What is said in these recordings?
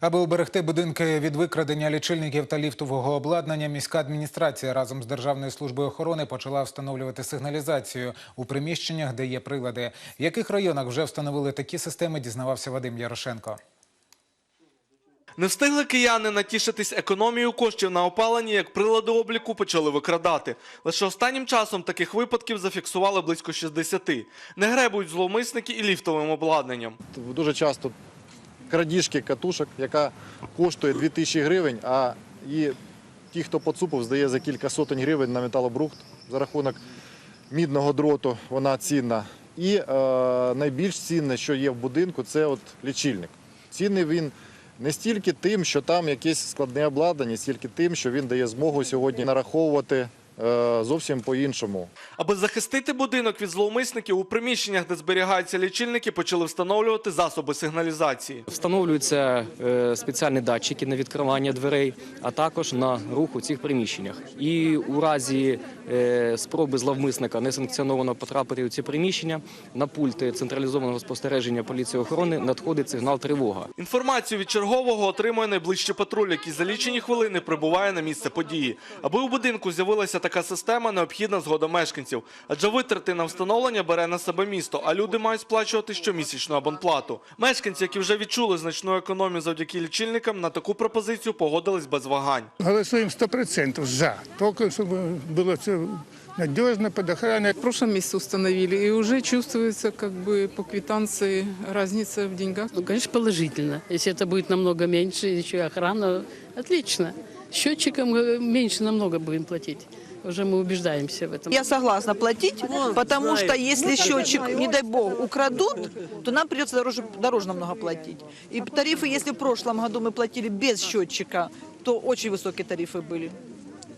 Аби уберегти будинки від викрадення лічильників та ліфтового обладнання, міська адміністрація разом з Державною службою охорони почала встановлювати сигналізацію у приміщеннях, де є прилади. В яких районах вже встановили такі системи, дізнавався Вадим Ярошенко. Не встигли кияни натішитись економією коштів на опаленні, як прилади обліку почали викрадати. Лише останнім часом таких випадків зафіксували близько 60. Не гребують зловмисники і ліфтовим обладнанням. Дуже часто крадіжки катушок, яка коштує 2000 гривень, а і ті, хто поцупив, здає за кілька сотень гривень на металобрухт за рахунок мідного дроту, вона цінна. І е, найбільш цінне, що є в будинку, це от лічильник. Цінний він не стільки тим, що там якесь складне обладнання, стільки тим, що він дає змогу сьогодні нараховувати зовсім по-іншому. Аби захистити будинок від зловмисників, у приміщеннях, де зберігаються лічильники, почали встановлювати засоби сигналізації. Встановлюються е, спеціальні датчики на відкривання дверей, а також на рух у цих приміщеннях. І у разі е, спроби зловмисника несанкціоновано потрапити у ці приміщення на пульти централізованого спостереження поліції охорони надходить сигнал тривога. Інформацію від чергового отримує найближчий патруль, який за лічені хвилини прибуває на місце події. Аби у будинку з'явилася така система, необхідна згода мешканців. Адже витрати на встановлення бере на себе місто, а люди мають сплачувати щомісячну абонплату. Мешканці, які вже відчули значну економію завдяки лічильникам, на таку пропозицію погодились без вагань. Голосуем 100% за. Только чтобы было все надежно, под охраной. В прошлом месяце установили, и уже чувствуется как бы по квитанции разница в деньгах. Ну, конечно, положительно. Если это будет намного меньше, еще и охрана, отлично. Счетчиком э, меньше намного будем платить. Уже мы убеждаемся в этом. Я согласна платить, потому что если счетчик, не дай бог, украдут, то нам придется дороже, дороже намного платить. И тарифы, если в прошлом году мы платили без счетчика, то очень высокие тарифы были.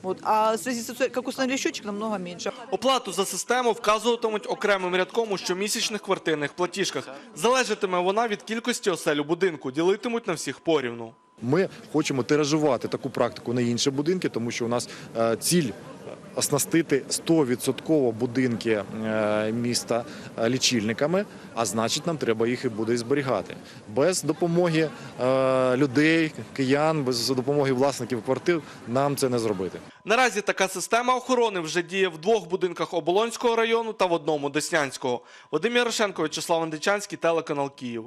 Вот. А в связи с тем, как установили счетчик, намного меньше. Оплату за систему вказуватимуть окремим рядком у щомісячних квартирних платіжках. Залежатиме вона від кількості осель у будинку, ділитимуть на всіх порівну. Ми хочемо тиражувати таку практику на інші будинки, тому що у нас е, ціль оснастити 100% будинки е, міста е, лічильниками, а значить, нам треба їх і буде зберігати. Без допомоги людей, киян, без допомоги власників квартир нам це не зробити. Наразі така система охорони вже діє в двох будинках Оболонського району та в одному Деснянського. Вадим Ярошенко, Вячеслав Андичанський, телеканал Київ.